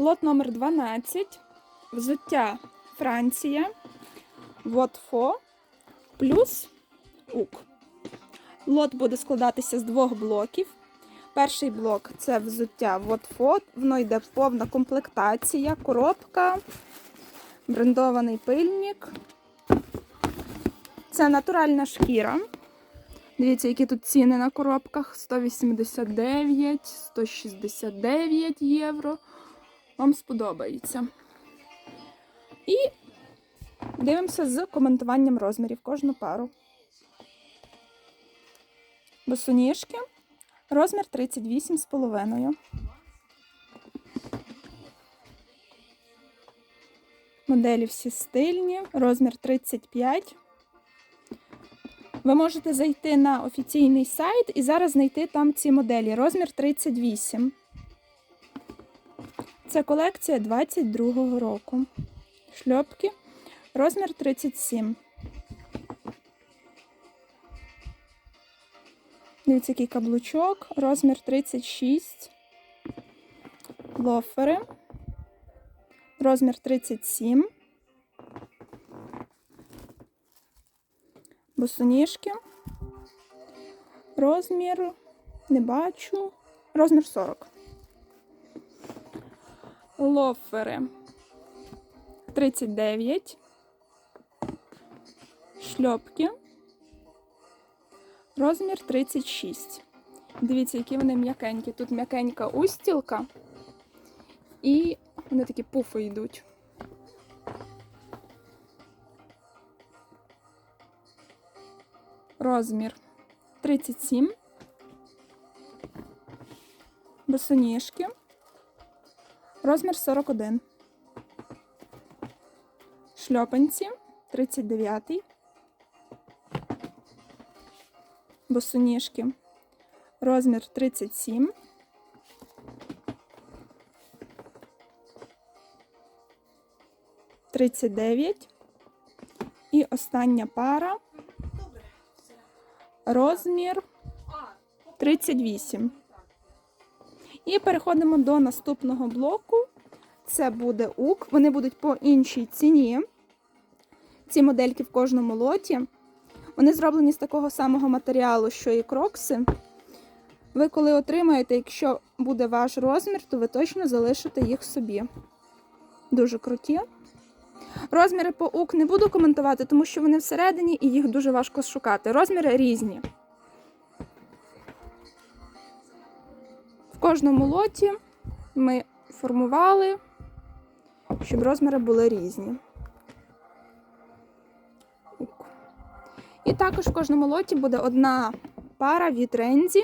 Лот номер 12. Взуття Франція. Вотфо плюс УК. Лот буде складатися з двох блоків. Перший блок це взуття Вотфо. Воно йде повна комплектація, коробка, брендований пильник. Це натуральна шкіра. Дивіться, які тут ціни на коробках: 189, 169 євро. Вам сподобається. І дивимося з коментуванням розмірів кожну пару. Босоніжки. Розмір 38,5. Моделі всі стильні. Розмір 35. Ви можете зайти на офіційний сайт і зараз знайти там ці моделі. Розмір 38. Це колекція 22-го року. Шльопки. Розмір 37. Дивіться, який каблучок. Розмір 36. Лофери. Розмір 37. Босоніжки. Розмір. Не бачу. Розмір 40. Лофери 39. Шльопки. Розмір 36. Дивіться, які вони м'якенькі. Тут м'якенька устілка. І вони такі пуфи йдуть. Розмір 37. Босоніжки. Розмір 41. Шльопанці 39. Босоніжки. Розмір 37. Тридцять дев'ять. І остання пара. Розмір 38. І переходимо до наступного блоку. Це буде УК. Вони будуть по іншій ціні. Ці модельки в кожному лоті. Вони зроблені з такого самого матеріалу, що і крокси. Ви, коли отримаєте, якщо буде ваш розмір, то ви точно залишите їх собі. Дуже круті. Розміри по УК не буду коментувати, тому що вони всередині і їх дуже важко шукати. Розміри різні. В кожному лоті ми формували, щоб розміри були різні. І також в кожному лоті буде одна пара від Рензі.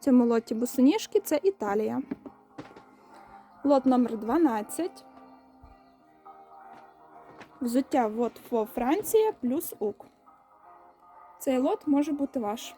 В цьому лоті босоніжки це Італія. Лот номер 12. Взуття вот фо Франція плюс УК. Цей лот може бути ваш.